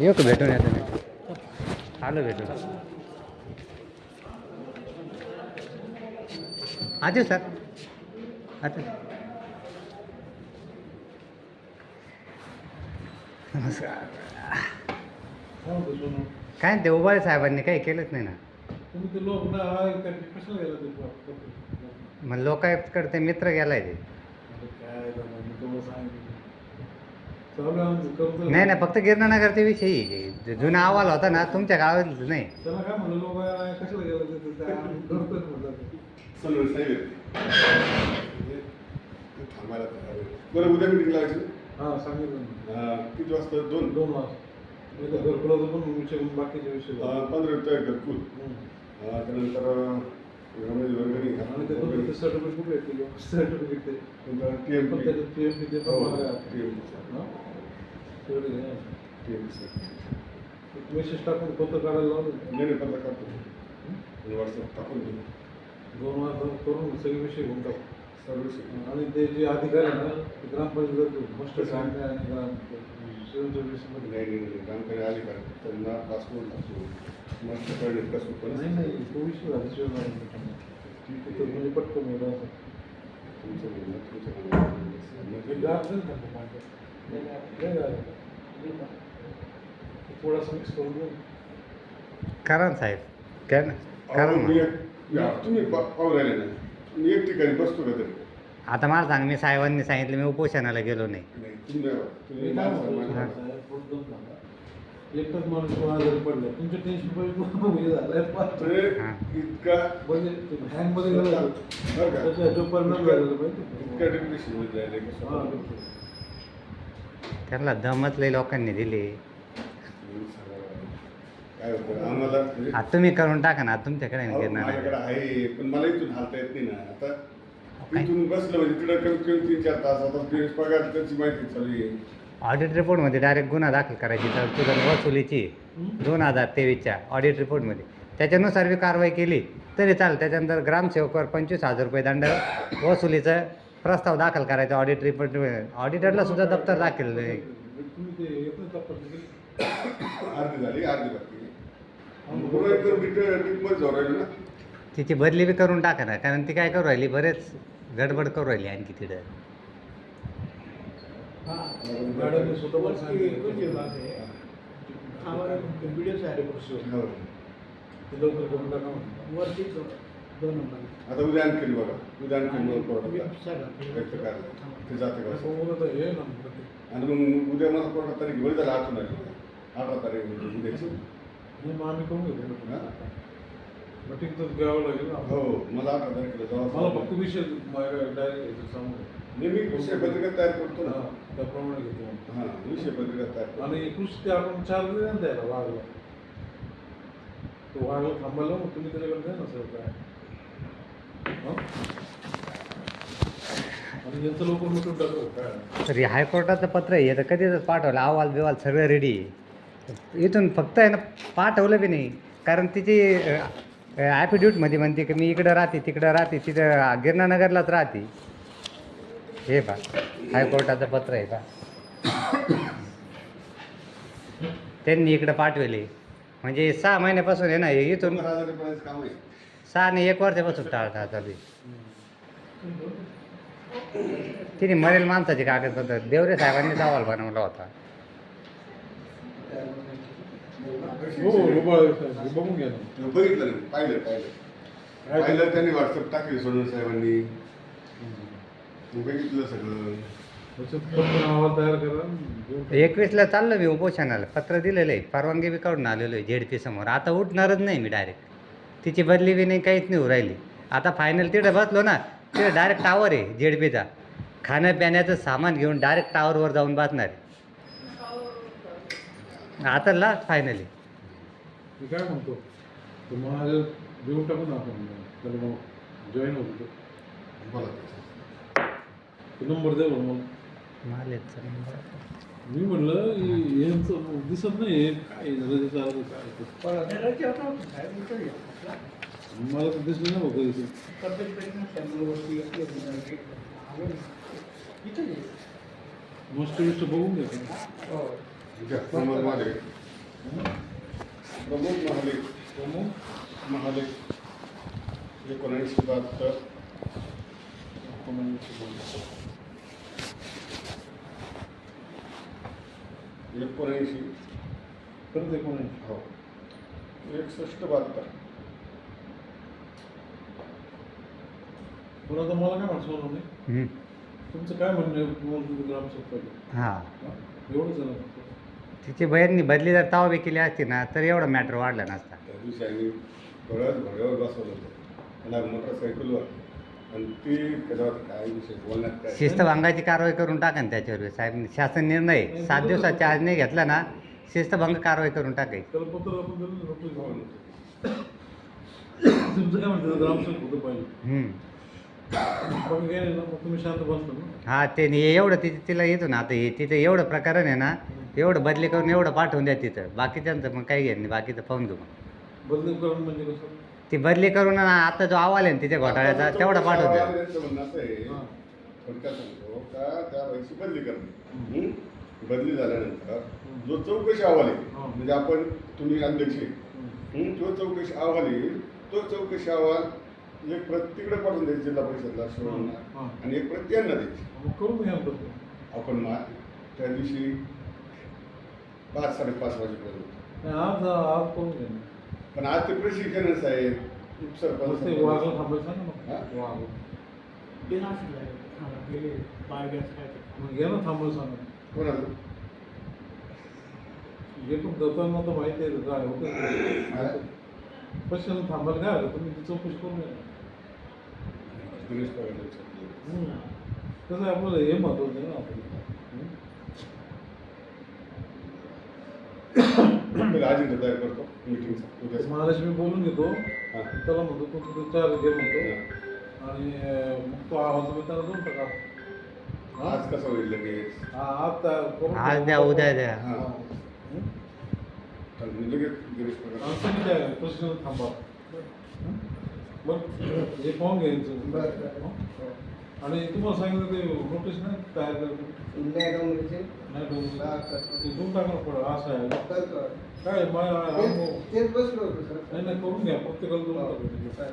येऊ का भेटून या तुम्ही? आलो भेटून. आजू सर. आता नमस्कार. काय ते उबाळे साहेबांनी काही केलंच नाही ना? लोक गेला मग लोकांकडे ते मित्र गेलाय ते. नाही नाही फक्त गिरणानगरच्या विषयी. जुना अहवाल होता ना तुमच्या गावात नाही. बरं उद्या मिटिंग लावायची हा सांगितलं किती वाजता? दोन? दोन वाजता. घरकुलाचं पण विषय बाकीचे विषय. पंधरा रुपये घरकुल. त्यानंतर सर्टिफिकेट सर्टिफिकेट एक मेसेज टाकून पत्र काढायला लावलं नाही पत्र काढतो व्हॉट्सअप टाकून देऊ दोन वाजता करून सगळे विषय घेऊन टाकू आणि ते जे अधिकारी आहे ना ते ग्रामपंचायत मस्त सांगते आणि ग्राम सिव्हिल सर्व्हिसमध्ये नाही नाही नाही ग्रामकडे आले का? त्यांना पासपोर्ट लागतो मस्त कळले कसं पण नाही नाही तो विषय झाला शिवाय म्हणजे पटकन होईल तुमचं म्हणणं तुमचं म्हणणं तो? नाही. थोडासा मिक्स करून देऊ करा ना साहेब काय ना करा अहो, मी ना एक- या, तुम्ही पा- पाहून राहिले ना मी एक ठिकाणी बसतो का तरी आता मला सांग मी साहेबांनी सांगितलं मी उपोषणाला गेलो नाही नाही तुम्ही नाही बा. माणसं- माणसं-. एकच माणूस पडलं तुमच्या टेन्शन हे झालंय. अरे, हा. इतका म्हणजे हँगमध्ये गेलं बरं का? त्याचा जो परिणाम झालेला माहिती इतका डिप्रेशनमध्ये जायला की हा, त्यांना दमच लई लोकांनी दिली. काय होतं आम्हाला म्हणजे- आता तुम्ही करून टाका ना आता तुमच्याकडे अहो, माझ्याकडे आहे पण मला इथून हालता येत नाही ना. आता काय? इथून बसलं म्हणजे तिकडे कमीत कमी तीन चार तास आता पगार त्याची माहिती चालू आहे. ऑडिट रिपोर्टमध्ये डायरेक्ट गुन्हा दाखल करायची तर तुझं वसुलीची हं? दोन हजार तेवीसच्या ऑडिट रिपोर्टमध्ये त्याच्यानुसार बी कारवाई केली तरी चालेल. त्याच्यानंतर ग्रामसेवकवर पंचवीस हजार रुपये दंड वसुलीचं प्रस्ताव दाखल करायचा ऑडिट रिपोर्ट ऑडिटरला सुद्धा दप्तर दाखल तिची बदली बी करून टाका ना कारण ती काय करू राहिली बरेच गडबड करू राहिली आणखी तिथं. मॅडमने आता उद्या आणखी बघा उद्या आणखी मला कोर्टात व्यक्त करायला ते जाते का? असं हे ना ते. आणि मग उद्या मला कोर्टात तारीख वेळ झाला आठवण आली अठरा तारीख म्हणजे उद्याची. नाही, मग आम्ही करून घेतो हा? मीटिंग तर घ्यावं लागेल ना. हो मला अठरा तारखेला मला फक्त जावं विषय डायरेक्ट सांगू नाही मी विषय पत्रिका तयार करतो ना. हा, त्याप्रमाणे घेतो हां विषय पत्रिका तयार करतो. आणि कृषी ते आपण चार्ज द्या ना वाघला तो वाघला थांबायला मग तुम्ही त्याच्याकडे द्या ना सर काय हं? आणि यांचं लोक मिटून टाकू काय तरी हायकोर्टाचं पत्र आहे तर कधीच पाठवलं अहवाल बिवाल सगळं रेडी आहे. इथून फक्त आहे ना पाठवलं बी नाही. कारण तिची ॲफिड्यूटमध्ये म्हणते की मी इकडं राहते तिकडं राहते तिथं गिरणानगरलाच राहते. हे बा हायकोर्टाचं पत्र आहे का त्यांनी इकडं पाठवले. म्हणजे सहा महिन्यापासून आहे ना हे इथून सहा आणि एक वर्षापासून टाळता चालू तिने मरेल माणसाचे कागदपत्र देवरे साहेबांनीच अहवाल बनवला होता. हो हो बघ- बघून घ्या ना. बघितलं नाही पाहिलं पाहिलं. पाहिलं त्यांनी व्हॉट्सअप टाकले सोडून साहेबांनी. बघितलं सगळं. त्याच्यात पटकन अहवाल तयार करा. घेऊन टाका. एकवीसला चाललो मी उपोषणाला. पत्र दिलेलं आहे. परवानगी बी काढून आलेलो आहे. झेडपी समोर. आता उठणारच नाही मी डायरेक्ट तिची बदली बी नाही काहीच नाही राहिली. आता फायनल तिथं बसलो ना तिथं डायरेक्ट टावर आहे जेडपीचा खाण्यापिण्याचं सामान घेऊन डायरेक्ट टावरवर जाऊन बसणार आहे. आता लास्ट फायनली मी काय म्हणतो तुम्हाला देऊन टाकू ना आपण त्याला मग जॉईन होतो बोला नंबर दे बरं मग. मी म्हणलं हे- यांचं दिसत नाही हे काय रजेचा अर्ज काय ते. मला तर दिसलं नाही बघ इथे. मस्त बिस्त बघून घ्या माझे प्रमोद महाले. प्रमुख महाले. एकोणऐंशी बहात्तर. एकोणऐंशी परत एकोणऐंशी. हो. एकसष्ट बहात्तर. पण आता मला काय नाही हम्म. तुमचं काय म्हणणं आहे? हा. हा? एवढंच आहे ना फक्त. तिची बहिणी बदली जर तावा बी केली असती ना तर एवढा मॅटर वाढला नसता. त्या दिवशी आम्ही डोळ्यात घोड्यावर बसवलं होतं. त्याला मोटरसायकलवर आणि ती त्याच्यावर काय विषय बोलण्यात काय? शिस्तभंगाची कारवाई करून टाका ना त्याच्यावर. साहेब शासन निर्णय. सात दिवसाचा आज नाही घेतला ना शिस्तभंग कारवाई करून टाकायची. त्याला पत्र आपण दिलं ना, नोटीस हो. दिली. तुमचं काय म्हणतं ग्रामसेवक होतं पाहिजे हम्म. बाकी काय नाही ना मग तुम्ही शांत बसता ना. हा ते नाही, एवढं तिथे तिला येतो ना आता हे तिथं एवढं प्रकरण आहे ना एवढं बदली करून एवढं पाठवून द्या तिथं. बाकीच्यांचं मग काही घेत नाही बाकीचं पाहून घेऊ मग. बदलीकरण म्हणजे कसं? ती बदली करून ना आता जो अहवाल आहे ना तिच्या घोटाळ्याचा तेवढा पाठवून द्या त्यांचं म्हणणं असं आहे हां. थोडक्यात सांगतो का त्या बाईची बदली करणे? बदली झाल्यानंतर जो चौकशी अहवाल आहे. म्हणजे आपण तुम्ही अध्यक्ष आहे. हं? तो चौकशी अहवाल येईल तो चौकशी अहवाल एक प्रत तिकडे पाठवून द्यायची जिल्हा परिषदला शिवणला. आणि एक प्रत यांना द्यायची करून घ्या तसं. आपण मा त्या दिवशी पाच साडेपाच वाजेपर्यंत आज आज करून घ्या. पण आज ते प्रशिक्षणच आहे उपसरपंच थांबायला सांगा. कोणाला? हे पण तर माहिती आहे काय होतं पैशाला थांबायला काय तुम्ही ती चौकशी करून. कसं आहे आपल्याला हे महत्वाचं आहे ना आपल्याला. मी अजेंडा तयार करतो मीटिंगचा उद्या महालक्ष्मी बोलून घेतो. त्याला म्हणतो तू तुझं चार्ज घे म्हणतो. आणि मग तो आवाज तुम्ही त्याला देऊन टाका? आज कसं होईल लगेच? हा, आज त्या- आज द्या, उद्या द्या. हा. मी लगेच प्रश्न थांबा? बरं हे पाहून घ्यायचं? आणि तुम्हाला सांगितलं ते नोटीस नाही तयार करायचं नाही डोंगरी. ते देऊन टाका ना पुढं असं आहे काय माझ्या नाही नाही करून घ्या प्रत्येकाला देऊन टाका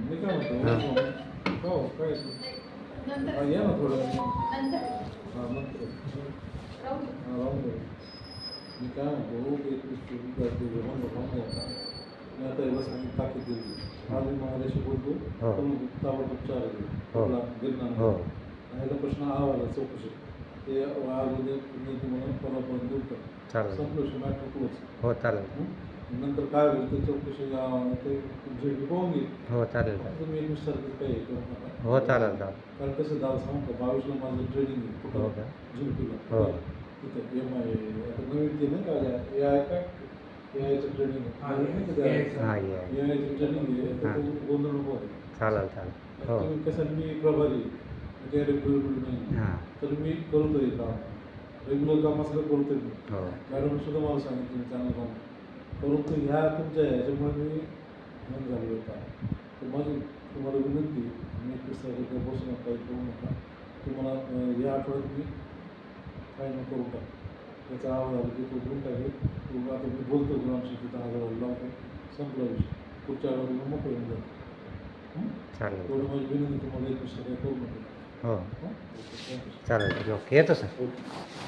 मी काय म्हणतो हो काय हा, या ना थोडं हा नंतर हा राहून दे मी काय म्हणतो एकवीस ते मी आता याला सांगितलं ताकीद दिली. आज मी महाराष्ट्र बोलतो हो. तुम्ही ताबडतोब चार हो. गिरणार हो. ह्याचा प्रश्न आला चौकशी. ते उद्या तुम्ही तुम्हाला परवापर्यंत देऊ टाक चालेल. संपलं मॅटर क्लोज हो चालेल. नंतर काय होईल ते चौकशी अं, ते जे पाहून घेईल हो चालेल. चालेल तुम्ही एकवीस तारखेला काही हे करू नका. हो चालेल चालेल. कारण कसं दादा सांगू का? बावीसला माझं ट्रेनिंग आहे हो कुठं का? जिंकूला हो. तिथं एम आय नवीन ते नाही का ए आय काय ए आयचं ट्रेनिंग हा, आहे AI चं. हा ये ए आयचं ट्रेनिंग आहे हा. तर गोंधळ नको आहे चालेल चालेल हो तुम्ही कसं मी प्रभारी काही रेग्युलर नाही हां तर मी करतोय काम रेग्युलर काम असलं करतोय मी हो मॅडम सुद्धा मला सांगितलं चांगलं काम परंतु ह्या तुमच्या ह्याच्यामुळे मी मन झालो होता तर माझी तुम्हाला विनंती मी तारखेला बसू नका काही करू नका तुम्हाला या आठवड्यात मी काय न करू का त्याचा आवाज आला की तो टाकेल आता मी बोलतो ग्रामशक्ती दहा हजार लावतो संपला विषय. पुढच्या मी मोकळं होऊन जातो हं? एवढं माझी विनंती तुम्हाला एकवीस तारखेला करू नका. हो. हं? चालेल ओके येतो सर ओके.